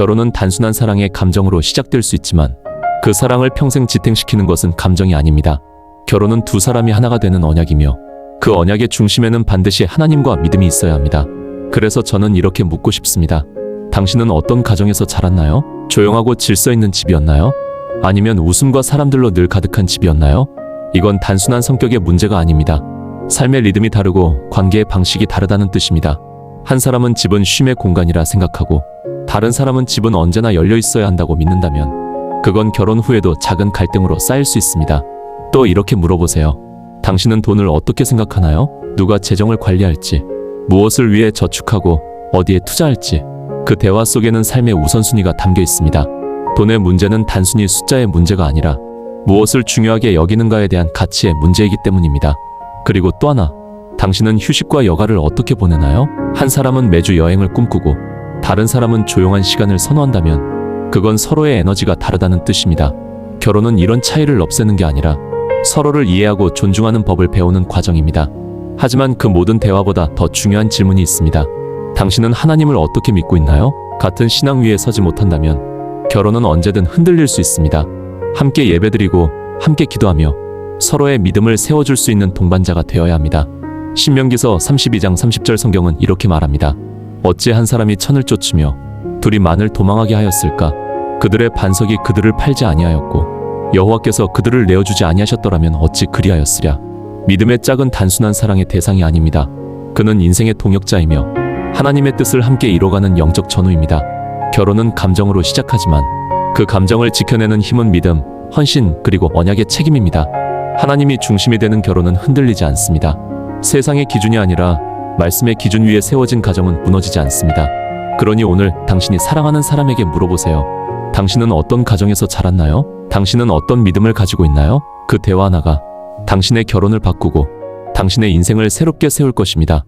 결혼은 단순한 사랑의 감정으로 시작될 수 있지만 그 사랑을 평생 지탱시키는 것은 감정이 아닙니다. 결혼은 두 사람이 하나가 되는 언약이며 그 언약의 중심에는 반드시 하나님과 믿음이 있어야 합니다. 그래서 저는 이렇게 묻고 싶습니다. 당신은 어떤 가정에서 자랐나요? 조용하고 질서 있는 집이었나요? 아니면 웃음과 사람들로 늘 가득한 집이었나요? 이건 단순한 성격의 문제가 아닙니다. 삶의 리듬이 다르고 관계의 방식이 다르다는 뜻입니다. 한 사람은 집은 쉼의 공간이라 생각하고 다른 사람은 집은 언제나 열려 있어야 한다고 믿는다면 그건 결혼 후에도 작은 갈등으로 쌓일 수 있습니다. 또 이렇게 물어보세요. 당신은 돈을 어떻게 생각하나요? 누가 재정을 관리할지, 무엇을 위해 저축하고 어디에 투자할지, 그 대화 속에는 삶의 우선순위가 담겨 있습니다. 돈의 문제는 단순히 숫자의 문제가 아니라 무엇을 중요하게 여기는가에 대한 가치의 문제이기 때문입니다. 그리고 또 하나, 당신은 휴식과 여가를 어떻게 보내나요? 한 사람은 매주 여행을 꿈꾸고 다른 사람은 조용한 시간을 선호한다면 그건 서로의 에너지가 다르다는 뜻입니다. 결혼은 이런 차이를 없애는 게 아니라 서로를 이해하고 존중하는 법을 배우는 과정입니다. 하지만 그 모든 대화보다 더 중요한 질문이 있습니다. 당신은 하나님을 어떻게 믿고 있나요? 같은 신앙 위에 서지 못한다면 결혼은 언제든 흔들릴 수 있습니다. 함께 예배드리고 함께 기도하며 서로의 믿음을 세워줄 수 있는 동반자가 되어야 합니다. 신명기서 32장 30절 성경은 이렇게 말합니다. 어찌 한 사람이 천을 쫓으며 둘이 만을 도망하게 하였을까? 그들의 반석이 그들을 팔지 아니하였고 여호와께서 그들을 내어주지 아니하셨더라면 어찌 그리하였으랴. 믿음의 짝은 단순한 사랑의 대상이 아닙니다. 그는 인생의 동역자이며 하나님의 뜻을 함께 이뤄가는 영적 전우입니다. 결혼은 감정으로 시작하지만 그 감정을 지켜내는 힘은 믿음, 헌신, 그리고 언약의 책임입니다. 하나님이 중심이 되는 결혼은 흔들리지 않습니다. 세상의 기준이 아니라 말씀의 기준 위에 세워진 가정은 무너지지 않습니다. 그러니 오늘 당신이 사랑하는 사람에게 물어보세요. 당신은 어떤 가정에서 자랐나요? 당신은 어떤 믿음을 가지고 있나요? 그 대화 하나가 당신의 결혼을 바꾸고 당신의 인생을 새롭게 세울 것입니다.